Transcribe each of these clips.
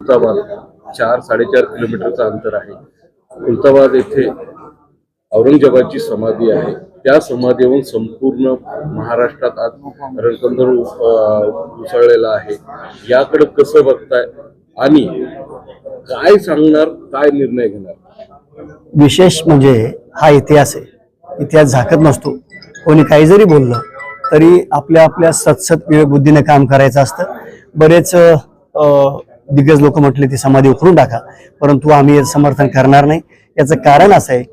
खुलताबाद चार साडेचार किलोमीटरचं अंतर आहे. खुलताबाद येथे औरंगजेबाची समाधी आहे. त्या समाधीहून संपूर्ण महाराष्ट्रात आज रणकंदर उसळलेला आहे. याकडे कसं बघताय आणि काय सांगणार काय निर्णय घेणार? विशेष म्हणजे हा इतिहास आहे. इतिहास झाकत नसतो. कोणी काही जरी बोललं तरी आपल्या आपल्या सतसत विवेकबुद्धीने काम करायचं असतं. बरेच अं, दिग्गज लोक म्हटले ती समाधी उकरून टाका. परंतु आम्ही समर्थन करणार नाही. याचं कारण असं आहे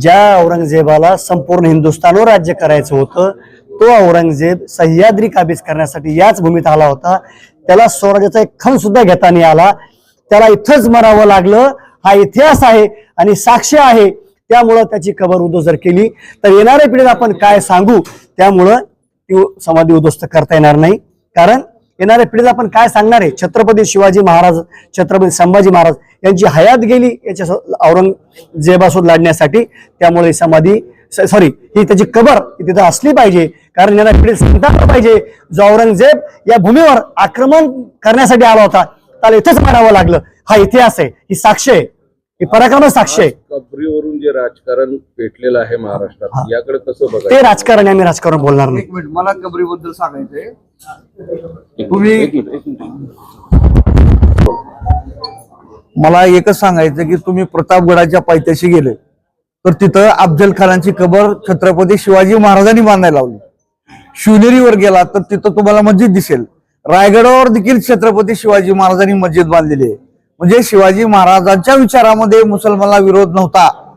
ज्या औरंगजेबाला संपूर्ण हिंदुस्थानवर राज्य करायचं होतं तो औरंगजेब सह्याद्री काबीज करण्यासाठी याच भूमीत आला होता. त्याला स्वराज्याचा एक खण सुद्धा घेता नाही आला. त्याला इथंच मरावं लागलं. हा इतिहास आहे आणि साक्ष आहे. त्यामुळं त्याची कबर उद्ध्वस्त जर केली. तर येणाऱ्या पिढीला आपण काय सांगू? त्यामुळं ती समाधी उद्ध्वस्त करता येणार नाही. कारण येणाऱ्या पिढीला आपण काय सांगणार आहे? छत्रपती शिवाजी महाराज छत्रपती संभाजी महाराज यांची हयात गेली याच्या औरंगजेबासोबत लढण्यासाठी. त्यामुळे समाधी सॉरी ही त्याची कबर तिथं असली पाहिजे. कारण येणाऱ्या पिढीला सांगता आलं पाहिजे जो औरंगजेब या भूमीवर आक्रमण करण्यासाठी आला होता त्याला इथंच मारावं लागलं. हा इतिहास आहे ही साक्ष आहे ही पराक्रम साक्ष आहे. कबरीवरून जे राजकारण पेटलेलं आहे महाराष्ट्रात याकडे कसं ते बघायचं राजकारण आहे, आम्ही राजकारण बोलणार नाही. एक मिनिट मला कबरीबद्दल सांगायचंय. तुम्ही- मला एकच सांगायचं की तुम्ही प्रतापगडाच्या पायथ्याशी गेले तर तिथं अफजल खानांची कबर छत्रपती शिवाजी महाराजांनी बांधायला लावली. शिवनेरीवर गेला तर तिथं तुम्हाला मस्जिद दिसेल. रायगडावर देखील छत्रपती शिवाजी महाराजांनी मस्जिद बांधलेली आहे. म्हणजे शिवाजी महाराजांच्या विचारामध्ये मुसलमानाला विरोध नव्हता.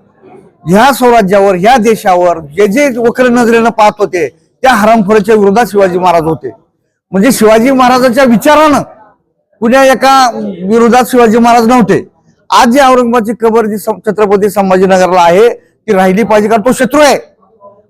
ह्या स्वराज्यावर ह्या देशावर जे जे वक्र नजरेनं पाहत होते त्या हरामखोराच्या विरोधात शिवाजी महाराज होते. म्हणजे शिवाजी महाराजांच्या विचारानं कुण्या एका विरोधात शिवाजी महाराज नव्हते. आज जी औरंगाबादची कबर जी छत्रपती संभाजीनगरला आहे ती राहिली पाहिजे कारण तो शत्रू आहे.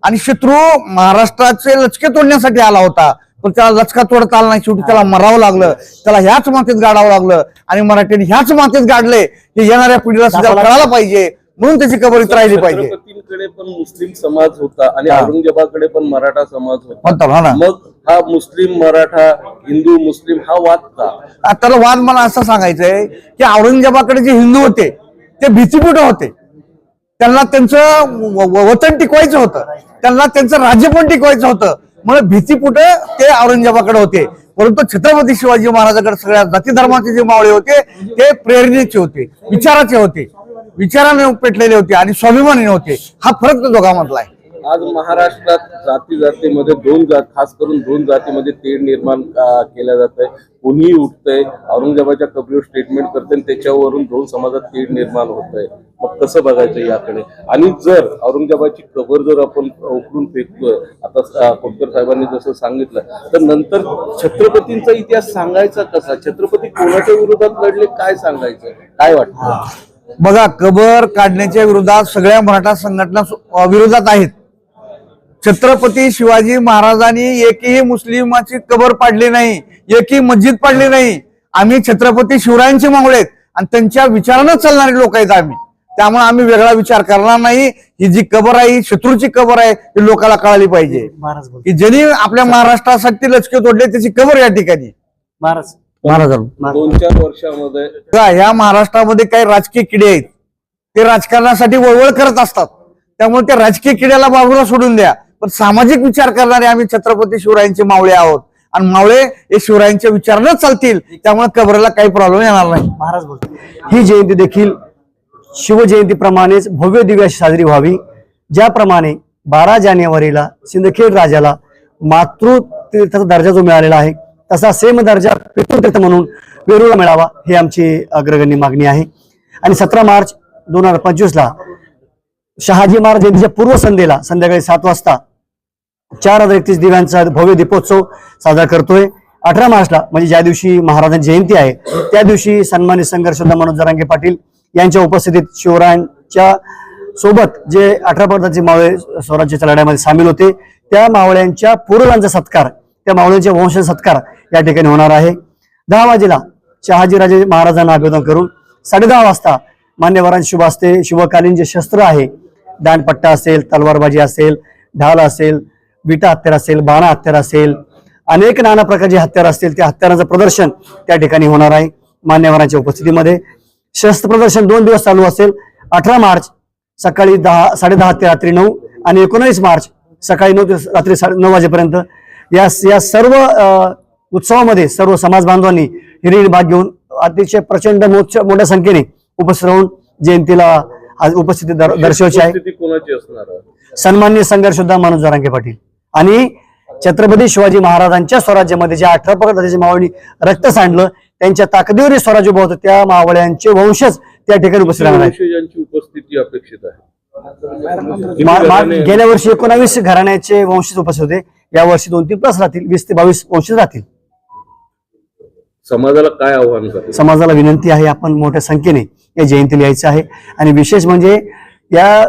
आणि शत्रू महाराष्ट्राचे लचके तोडण्यासाठी आला होता. पण त्याला लचका तोडता आला नाही. शेवटी त्याला मरावं लागलं. त्याला ह्याच मातीत गाडावं लागलं. आणि मराठ्यांनी ह्याच मातीत गाडले. हे येणाऱ्या पिढीला सुद्धा कळायला पाहिजे. म्हणून त्याची कबर इथं राहिली पाहिजे. छत्रपतींकडे पण मुस्लिम समाज होता आणि हा. औरंगजेबाकडे पण मराठा समाज होता. हा ना मग हा मुस्लिम मराठा हिंदू मुस्लिम हा वाद का? त्याला वाद मला असं सांगायचंय की औरंगजेबाकडे जे हिंदू होते ते भीतीपुट होते. त्यांना त्यांचं व- व- वतन टिकवायचं होतं. त्यांना त्यांचं राज्य पण टिकवायचं होतं. म्हणून भीतीपुट ते औरंगजेबाकडे होते. परंतु छत्रपती शिवाजी महाराजांकडे सगळ्या जाती धर्माचे जे मावळे होते ते प्रेरणेचे होते विचाराचे होते. विचाराने पेटलेले होते आणि स्वाभिमानी होते हा फरक तो दोघांमधला आहे. आज महाराष्ट्रात जाती जातीमध्ये दोन जात खास करून दोन जातीमध्ये तेढ निर्माण केल्या जात आहे. कोणीही उठतंय औरंगजेबाच्या कबरीवर स्टेटमेंट करते आणि त्याच्यावरून दोन समाजात तेढ निर्माण होत आहे मग कसं बघायचं याकडे? आणि जर औरंगजेबाची कबर जर आपण उकरून फेकतोय आता खोतकर साहेबांनी जसं सांगितलं तर नंतर छत्रपतींचा इतिहास सांगायचा कसा? छत्रपती कोणाच्या विरोधात लढले काय सांगायचं? काय वाटतं? बघा कबर काढण्याच्या विरोधात सगळ्या मराठा संघटना विरोधात आहेत. छत्रपती शिवाजी महाराजांनी एकही मुस्लिमाची कबर पाडली नाही एकही मस्जिद पाडली नाही. आम्ही छत्रपती शिवरायांचे मावळे आहेत आणि त्यांच्या विचारानं चालणारे लोक आहेत आम्ही. त्यामुळे आम्ही वेगळा विचार करणार नाही. ही जी कबर आहे ही शत्रूची कबर आहे ही लोकांना कळाली पाहिजे. की ज्यांनी आपल्या महाराष्ट्रासाठी लचके तोडले त्याची कबर या ठिकाणी. महाराज महाराजांना. दोन चार वर्षामध्ये ह्या महाराष्ट्रामध्ये काही राजकीय किडे आहेत. ते राजकारणासाठी वळवळ करत असतात. त्यामुळे त्या राजकीय किड्याला बाजूला सोडून द्या. पण सामाजिक विचार करणारे आम्ही छत्रपती शिवरायांचे मावळे आहोत. आणि मावळे हे शिवरायांच्या विचारानं चालतील. त्यामुळे कबरेला काही प्रॉब्लेम येणार नाही. महाराज बोलतो. ही जयंती देखील शिवजयंतीप्रमाणेच भव्य दिव्य साजरी व्हावी. ज्याप्रमाणे बारा जानेवारीला सिंदखेड राजाला मातृतीर्थाचा दर्जा जो मिळालेला आहे तसा सेम दर्जा पितृतीर्थ म्हणून वेरूळला मिळावा ही आमची अग्रगण्य मागणी आहे. आणि सतरा मार्च दोन हजार पंचवीसला शहाजी महाराज जयंतीच्या पूर्वसंध्येला संध्याकाळी सात वाजता चार हजार एकतीस दिव्यांचा भव्य दीपोत्सव साजरा करतोय. अठरा मार्चला म्हणजे ज्या दिवशी महाराजांची जयंती आहे त्या दिवशी सन्मानित संघर्ष मनोज जरांगे पाटील यांच्या उपस्थितीत शिवरायांच्या सोबत जे अठरा पदाचे मावळे स्वराज्याच्या लढ्यामध्ये सामील होते त्या मावळ्यांच्या पूर्वजांचा सत्कार त्या माऊलींचे वंश सत्कार या ठिकाणी होणार आहे. दहा वाजेला शहाजीराजे महाराजांना अभिवादन करून साडे दहा वाजता मान्यवरांचे शुभ असते शुभकालीन जे शस्त्र आहे दांडपट्टा असेल तलवारबाजी असेल ढाल असेल विटा हत्यार असेल बाणा हत्यार असेल अनेक नाना प्रकारचे हत्यार असतील त्या हत्यारांचं प्रदर्शन त्या ठिकाणी होणार आहे मान्यवरांच्या उपस्थितीमध्ये. शस्त्र प्रदर्शन दोन दिवस चालू असेल अठरा मार्च सकाळी दहा साडेदहा ते रात्री नऊ आणि एकोणावीस मार्च सकाळी नऊ ते रात्री साडे नऊ वाजेपर्यंत या या सर्व उत्सवामध्ये सर्व समाज बांधवांनी हिरिरी भाग घेऊन अतिशय प्रचंड मोठ्या संख्येने उपस्थित राहून जयंतीला आज उपस्थिती दर- दर्शवायची आहे? सन्मान्य संघर्षोद्धा मनोज जरांगे पाटील. आणि छत्रपती शिवाजी महाराजांच्या स्वराज्यामध्ये ज्या अठरा पगडाचे मावळी रक्त सांडलं त्यांच्या ताकदीवर स्वराज्य उभं होतं त्या मावळ्यांचे वंशज त्या ठिकाणी उपस्थित राहणार आहेत. उपस्थिती अपेक्षित आहे. गेल्या वर्षी एकोणावीस घराण्याचे वंशज उपस्थित होते. या वर्षी दोन तीन प्लस राहतील. वीस ते बावीस वंशज राहतील. समाजाला काय आव्हान समाजाला विनंती आहे आपण मोठ्या संख्येने या जयंतीला यायचं आहे. आणि विशेष म्हणजे या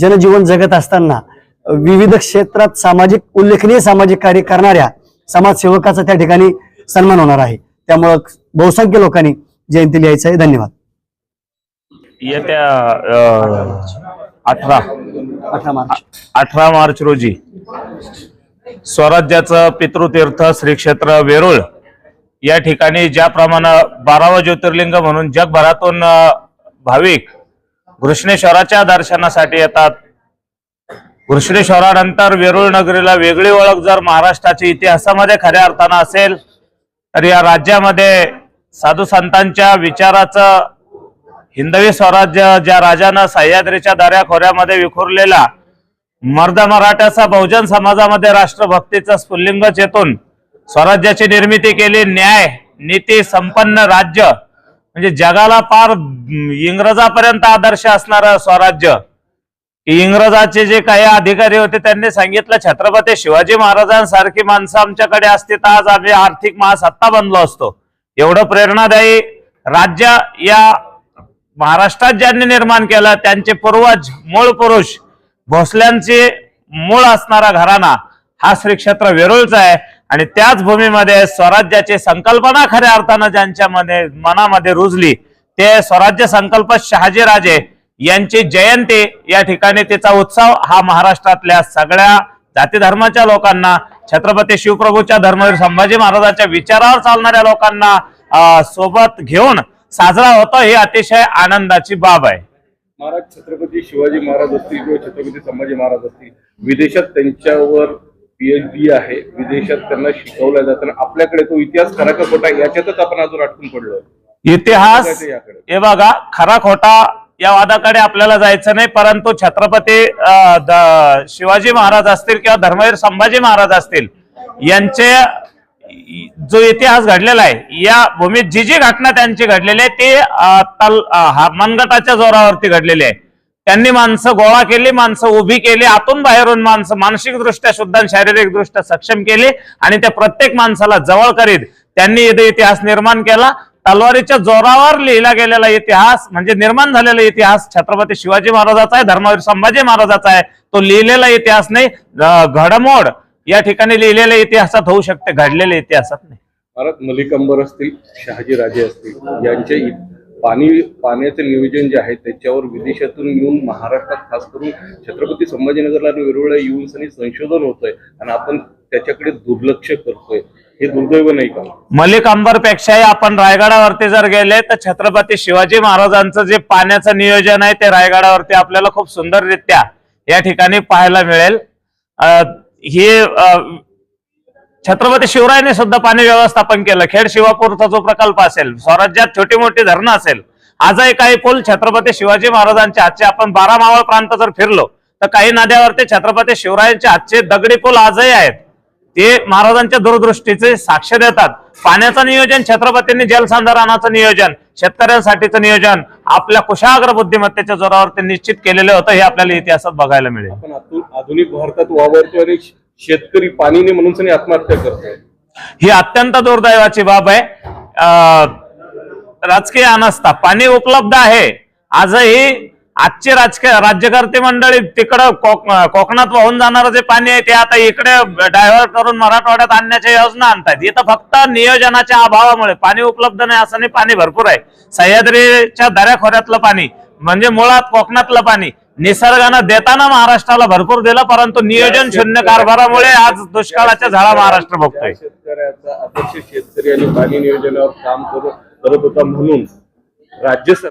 जनजीवन जगत असताना विविध क्षेत्रात सामाजिक उल्लेखनीय सामाजिक कार्य करणाऱ्या समाजसेवकाचा त्या ठिकाणी सन्मान होणार आहे. त्यामुळं बहुसंख्य लोकांनी जयंतीला यायचं आहे. धन्यवाद. येत्या अठरा. अठरा मार्च. अठरा मार्च रोजी स्वराज्याचं पितृतीर्थ श्री क्षेत्र वेरूळ. या ठिकाणी ज्याप्रमाणे बारावं ज्योतिर्लिंग म्हणून जगभरातून भाविक घृष्णेश्वराच्या दर्शनासाठी येतात. घृष्णेश्वरानंतर वेरूळ नगरीला वेगळी ओळख जर महाराष्ट्राच्या इतिहासामध्ये खऱ्या अर्थानं असेल तर या राज्यामध्ये साधू संतांच्या विचाराचं हिंदवी स्वराज्य ज्या राजानं सह्याद्रीच्या दऱ्याखोऱ्यामध्ये विखुरलेला मर्द मराठ्याचा बहुजन समाजामध्ये राष्ट्रभक्तीचं स्फुल्लिंग चेतून स्वराज्याची निर्मिती केली. न्याय नीती संपन्न राज्य. म्हणजे जगाला पार इंग्रजापर्यंत आदर्श असणारं स्वराज्य. इंग्रजाचे जे काही अधिकारी होते त्यांनी सांगितलं छत्रपती शिवाजी महाराजांसारखी माणसं आमच्याकडे असती तर आज आम्ही आर्थिक महासत्ता बनलो असतो. एवढं प्रेरणादायी राज्य या महाराष्ट्रात ज्यांनी निर्माण केलं त्यांचे पूर्वज मूळ पुरुष भोसल्यांचे मूळ असणारा घराणा हा श्री क्षेत्र वेरूळचा आहे. आणि त्याच भूमीमध्ये स्वराज्याची संकल्पना खऱ्या अर्थानं ज्यांच्या मध्ये मनामध्ये रुजली ते स्वराज्य संकल्प शहाजीराजे यांची जयंती या ठिकाणी तिचा उत्सव हा महाराष्ट्रातल्या सगळ्या जाती धर्माच्या लोकांना छत्रपती शिवप्रभूच्या धर्मवीर संभाजी महाराजांच्या विचारावर चालणाऱ्या लोकांना सोबत घेऊन साजरा होतो ही अतिशय आनंदाची बाब आहे. महाराज छत्रपती शिवाजी महाराज असतील किंवा छत्रपती संभाजी महाराज असतील विदेशात त्यांच्यावर पीएचडी आहे. विदेशात त्यांना शिकवलं जातं आणि आपल्याकडे तो इतिहास खरा का खोटा याच्यातच आपण अजून अटकून पडलोय इतिहास. हे बघा खरा खोटा या वादाकडे आपल्याला जायचं नाही परंतु छत्रपती शिवाजी महाराज असतील किंवा धर्मवीर संभाजी महाराज असतील यांचे जो इतिहास घडलेला आहे या भूमीत जी जी घटना त्यांची घडलेली आहे ती तल मनगटाच्या जोरावरती घडलेली आहे. त्यांनी माणसं गोळा केली माणसं उभी केली आतून बाहेरून माणसं मानसिकदृष्ट्या दृष्ट्या शारीरिकदृष्ट्या सक्षम केली आणि त्या प्रत्येक माणसाला जवळ करीत त्यांनी इतिहास निर्माण केला. तलवारीच्या जोरावर लिहिला गेलेला इतिहास म्हणजे निर्माण झालेला इतिहास छत्रपती शिवाजी महाराजाचा आहे धर्मवीर संभाजी महाराजाचा आहे. तो लिहिलेला इतिहास नाही घडमोड या ठिकाणी लिहिलेल्या इतिहासात होऊ शकते घडलेल्या इतिहासात नाही. महाराज मलिक अंबर असतील शहाजी राजे असतील यांचे पाणी पाण्याचे नियोजन जे आहे त्याच्यावर विदेशातून येऊन महाराष्ट्रात खास करून छत्रपती संभाजीनगरला वेरूळला येऊन सनी संशोधन होतंय आणि आपण त्याच्याकडे दुर्लक्ष करतोय. हे दुर्दैव नाही का? मलिक अंबर पेक्षाही आपण रायगडावरती जर गेले तर छत्रपती शिवाजी महाराजांचं जे पाण्याचं नियोजन आहे ते रायगडावरती आपल्याला खूप सुंदररित्या या ठिकाणी पाहायला मिळेल. हे छत्रपती शिवरायांनी सुद्धा पाणी व्यवस्थापन केलं. खेड शिवापूरचा जो प्रकल्प असेल स्वराज्यात छोटी मोठी धरणं असेल आजही काही पूल छत्रपती शिवाजी महाराजांच्या आजचे आपण बारा मावळ प्रांत जर फिरलो तर काही नद्यावरती छत्रपती शिवरायांचे आजचे दगडी पूल आजही आहेत. ते महाराजांच्या दूरदृष्टीचे साक्ष देतात. पाण्याचं नियोजन छत्रपतींनी जलसंधारणाचं नियोजन शेतकऱ्यांसाठीचं नियोजन आपल्या कुशाग्र बुद्धिमत्तेच्या जोरावर ते निश्चित केलेलं होतं हे आपल्याला इतिहासात बघायला मिळेल. आपण आतून आधुनिक भारतात वावरतोय आणि शेतकरी पाणी म्हणून सनी आत्महत्या करतोय. ही अत्यंत दुर्दैवाची बाब आहे. अं, राजकीय अनास्था पाणी उपलब्ध आहे. आजही आजचे राजकीय राज्यकर्ते मंडळी तिकडं कोकणात वाहून जाणारं जे पाणी आहे ते आता इकडे डायव्हर्ट करून मराठवाड्यात आणण्याच्या योजना आणतात इथं फक्त नियोजनाच्या अभावामुळे पाणी उपलब्ध नाही असं नाही पाणी भरपूर आहे. सह्याद्रीच्या दऱ्याखोऱ्यातलं पाणी म्हणजे मुळात कोकणातलं पाणी निसर्गानं देताना महाराष्ट्राला भरपूर दिलं परंतु नियोजन शून्य कारभारामुळे आज दुष्काळाच्या झाडा महाराष्ट्र बघतोय त्या शेतकऱ्याचा शेतकरी आणि पाणी नियोजनावर काम करत होता म्हणून राज्य सरकार